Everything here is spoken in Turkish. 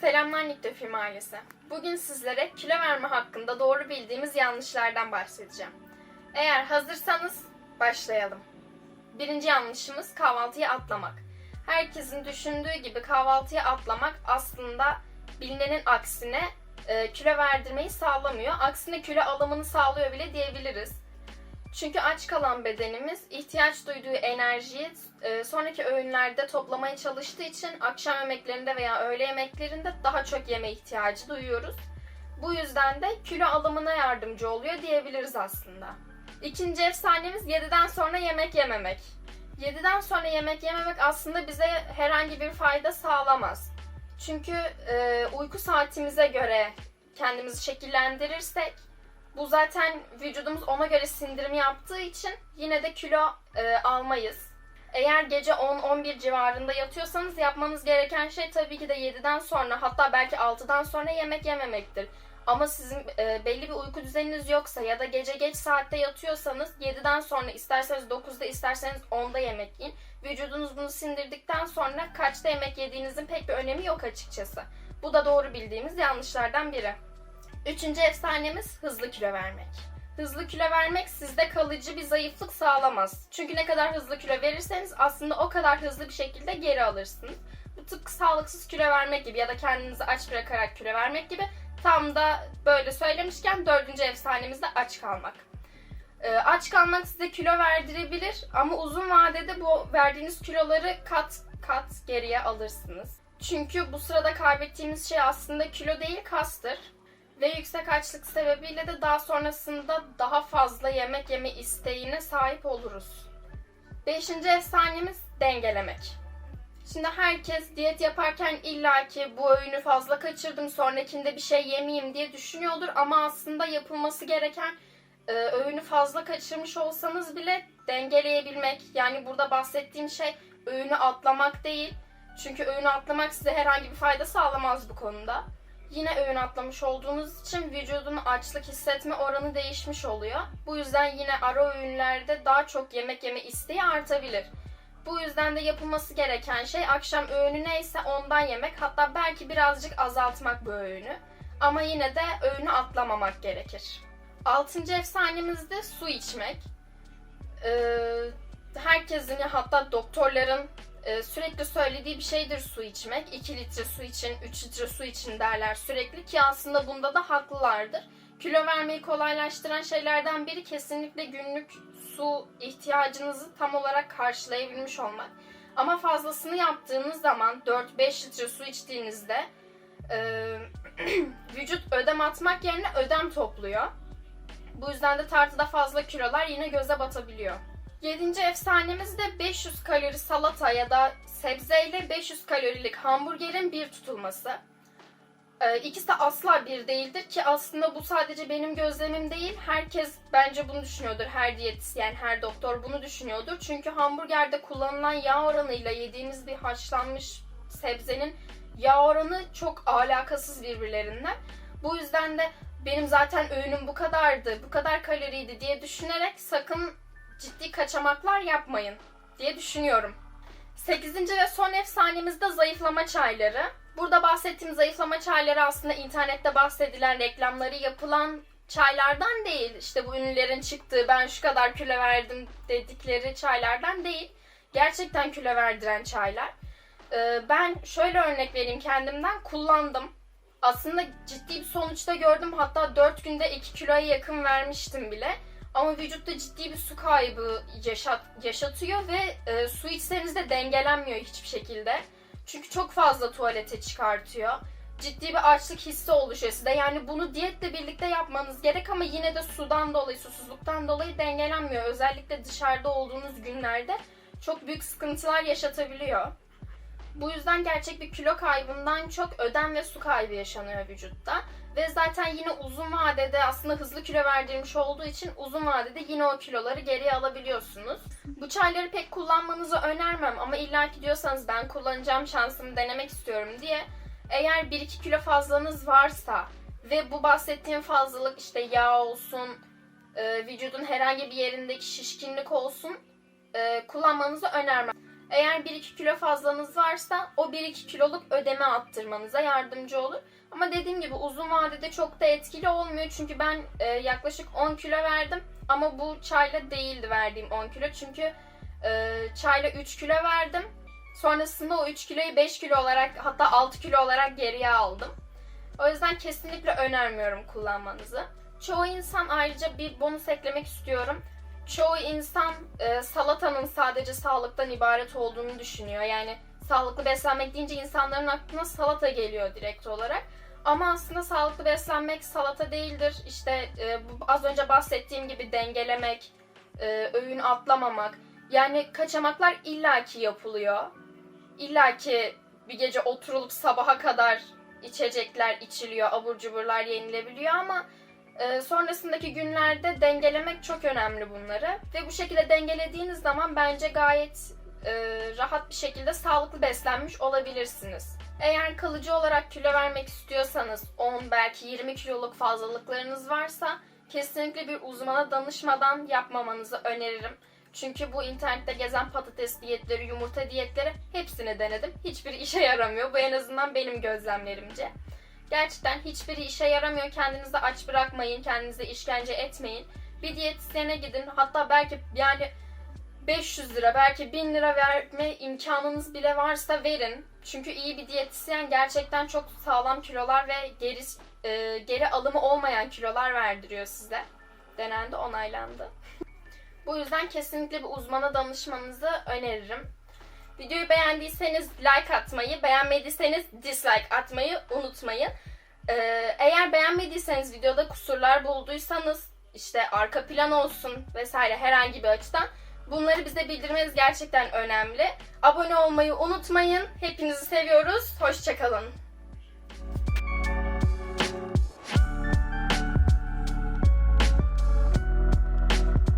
Selamlar Niktofilm ailesi. Bugün sizlere kilo verme hakkında doğru bildiğimiz yanlışlardan bahsedeceğim. Eğer hazırsanız başlayalım. Birinci yanlışımız kahvaltıyı atlamak. Herkesin düşündüğü gibi kahvaltıyı atlamak aslında bilinenin aksine e, kilo verdirmeyi sağlamıyor. Aksine kilo alımını sağlıyor bile diyebiliriz. Çünkü aç kalan bedenimiz ihtiyaç duyduğu enerjiyi e, sonraki öğünlerde toplamaya çalıştığı için akşam yemeklerinde veya öğle yemeklerinde daha çok yeme ihtiyacı duyuyoruz. Bu yüzden de kilo alımına yardımcı oluyor diyebiliriz aslında. İkinci efsanemiz 7'den sonra yemek yememek. 7'den sonra yemek yememek aslında bize herhangi bir fayda sağlamaz. Çünkü e, uyku saatimize göre kendimizi şekillendirirsek bu zaten vücudumuz ona göre sindirim yaptığı için yine de kilo e, almayız. Eğer gece 10-11 civarında yatıyorsanız yapmanız gereken şey tabii ki de 7'den sonra hatta belki 6'dan sonra yemek yememektir. Ama sizin e, belli bir uyku düzeniniz yoksa ya da gece geç saatte yatıyorsanız 7'den sonra isterseniz 9'da isterseniz 10'da yemek yiyin. Vücudunuz bunu sindirdikten sonra kaçta yemek yediğinizin pek bir önemi yok açıkçası. Bu da doğru bildiğimiz yanlışlardan biri. Üçüncü efsanemiz hızlı kilo vermek. Hızlı kilo vermek sizde kalıcı bir zayıflık sağlamaz. Çünkü ne kadar hızlı kilo verirseniz aslında o kadar hızlı bir şekilde geri alırsınız. Bu tıpkı sağlıksız kilo vermek gibi ya da kendinizi aç bırakarak kilo vermek gibi. Tam da böyle söylemişken dördüncü efsanemiz de aç kalmak. Ee, aç kalmak size kilo verdirebilir ama uzun vadede bu verdiğiniz kiloları kat kat geriye alırsınız. Çünkü bu sırada kaybettiğimiz şey aslında kilo değil kastır ve yüksek açlık sebebiyle de daha sonrasında daha fazla yemek yeme isteğine sahip oluruz. Beşinci efsanemiz dengelemek. Şimdi herkes diyet yaparken illaki bu öğünü fazla kaçırdım sonrakinde bir şey yemeyeyim diye düşünüyordur ama aslında yapılması gereken e, öğünü fazla kaçırmış olsanız bile dengeleyebilmek. Yani burada bahsettiğim şey öğünü atlamak değil. Çünkü öğünü atlamak size herhangi bir fayda sağlamaz bu konuda. Yine öğün atlamış olduğunuz için vücudun açlık hissetme oranı değişmiş oluyor. Bu yüzden yine ara öğünlerde daha çok yemek yeme isteği artabilir. Bu yüzden de yapılması gereken şey akşam öğünü neyse ondan yemek hatta belki birazcık azaltmak bu öğünü. Ama yine de öğünü atlamamak gerekir. Altıncı efsanemiz de su içmek. Ee, herkesin hatta doktorların e, sürekli söylediği bir şeydir su içmek. 2 litre su için, 3 litre su için derler sürekli ki aslında bunda da haklılardır. Kilo vermeyi kolaylaştıran şeylerden biri kesinlikle günlük su ihtiyacınızı tam olarak karşılayabilmiş olmak. Ama fazlasını yaptığınız zaman 4-5 litre su içtiğinizde e, vücut ödem atmak yerine ödem topluyor. Bu yüzden de tartıda fazla kilolar yine göze batabiliyor. Yedinci efsanemiz de 500 kalori salata ya da sebzeyle 500 kalorilik hamburgerin bir tutulması. Ee, ikisi de asla bir değildir ki aslında bu sadece benim gözlemim değil. Herkes bence bunu düşünüyordur. Her diyetisyen, her doktor bunu düşünüyordur. Çünkü hamburgerde kullanılan yağ oranıyla yediğimiz bir haşlanmış sebzenin yağ oranı çok alakasız birbirlerinden. Bu yüzden de benim zaten öğünüm bu kadardı, bu kadar kaloriydi diye düşünerek sakın ciddi kaçamaklar yapmayın diye düşünüyorum. Sekizinci ve son efsanemiz de zayıflama çayları. Burada bahsettiğim zayıflama çayları aslında internette bahsedilen reklamları yapılan çaylardan değil. İşte bu ünlülerin çıktığı ben şu kadar kilo verdim dedikleri çaylardan değil. Gerçekten kilo verdiren çaylar. Ee, ben şöyle örnek vereyim kendimden kullandım. Aslında ciddi bir sonuçta gördüm. Hatta 4 günde 2 kiloya yakın vermiştim bile. Ama vücutta ciddi bir su kaybı yaşat, yaşatıyor ve e, su içseniz de dengelenmiyor hiçbir şekilde. Çünkü çok fazla tuvalete çıkartıyor. Ciddi bir açlık hissi oluşuyor size. Yani bunu diyetle birlikte yapmanız gerek ama yine de sudan dolayı, susuzluktan dolayı dengelenmiyor. Özellikle dışarıda olduğunuz günlerde çok büyük sıkıntılar yaşatabiliyor. Bu yüzden gerçek bir kilo kaybından çok ödem ve su kaybı yaşanıyor vücutta. Ve zaten yine uzun vadede aslında hızlı kilo verdirmiş olduğu için uzun vadede yine o kiloları geriye alabiliyorsunuz. Bu çayları pek kullanmanızı önermem ama illaki diyorsanız ben kullanacağım şansımı denemek istiyorum diye eğer 1-2 kilo fazlanız varsa ve bu bahsettiğim fazlalık işte yağ olsun, e, vücudun herhangi bir yerindeki şişkinlik olsun e, kullanmanızı önermem. Eğer 1-2 kilo fazlanız varsa o 1-2 kiloluk ödeme attırmanıza yardımcı olur. Ama dediğim gibi uzun vadede çok da etkili olmuyor. Çünkü ben e, yaklaşık 10 kilo verdim. Ama bu çayla değildi verdiğim 10 kilo. Çünkü e, çayla 3 kilo verdim. Sonrasında o 3 kiloyu 5 kilo olarak hatta 6 kilo olarak geriye aldım. O yüzden kesinlikle önermiyorum kullanmanızı. Çoğu insan ayrıca bir bonus eklemek istiyorum. Çoğu insan e, salatanın sadece sağlıktan ibaret olduğunu düşünüyor. Yani sağlıklı beslenmek deyince insanların aklına salata geliyor direkt olarak. Ama aslında sağlıklı beslenmek salata değildir. İşte e, bu az önce bahsettiğim gibi dengelemek, e, öğün atlamamak. Yani kaçamaklar illaki yapılıyor. İllaki bir gece oturulup sabaha kadar içecekler içiliyor, abur cuburlar yenilebiliyor ama e, sonrasındaki günlerde dengelemek çok önemli bunları. Ve bu şekilde dengelediğiniz zaman bence gayet e, rahat bir şekilde sağlıklı beslenmiş olabilirsiniz. Eğer kalıcı olarak kilo vermek istiyorsanız 10 belki 20 kiloluk fazlalıklarınız varsa kesinlikle bir uzmana danışmadan yapmamanızı öneririm. Çünkü bu internette gezen patates diyetleri, yumurta diyetleri hepsini denedim. Hiçbiri işe yaramıyor. Bu en azından benim gözlemlerimce. Gerçekten hiçbiri işe yaramıyor. Kendinizi aç bırakmayın, kendinize işkence etmeyin. Bir diyetisyene gidin. Hatta belki yani 500 lira, belki 1000 lira verme imkanınız bile varsa verin. Çünkü iyi bir diyetisyen gerçekten çok sağlam kilolar ve geri e, geri alımı olmayan kilolar verdiriyor size. Denendi, onaylandı. Bu yüzden kesinlikle bir uzmana danışmanızı öneririm. Videoyu beğendiyseniz like atmayı, beğenmediyseniz dislike atmayı unutmayın. Ee, eğer beğenmediyseniz videoda kusurlar bulduysanız işte arka plan olsun vesaire herhangi bir açıdan bunları bize bildirmeniz gerçekten önemli. Abone olmayı unutmayın. Hepinizi seviyoruz. Hoşçakalın.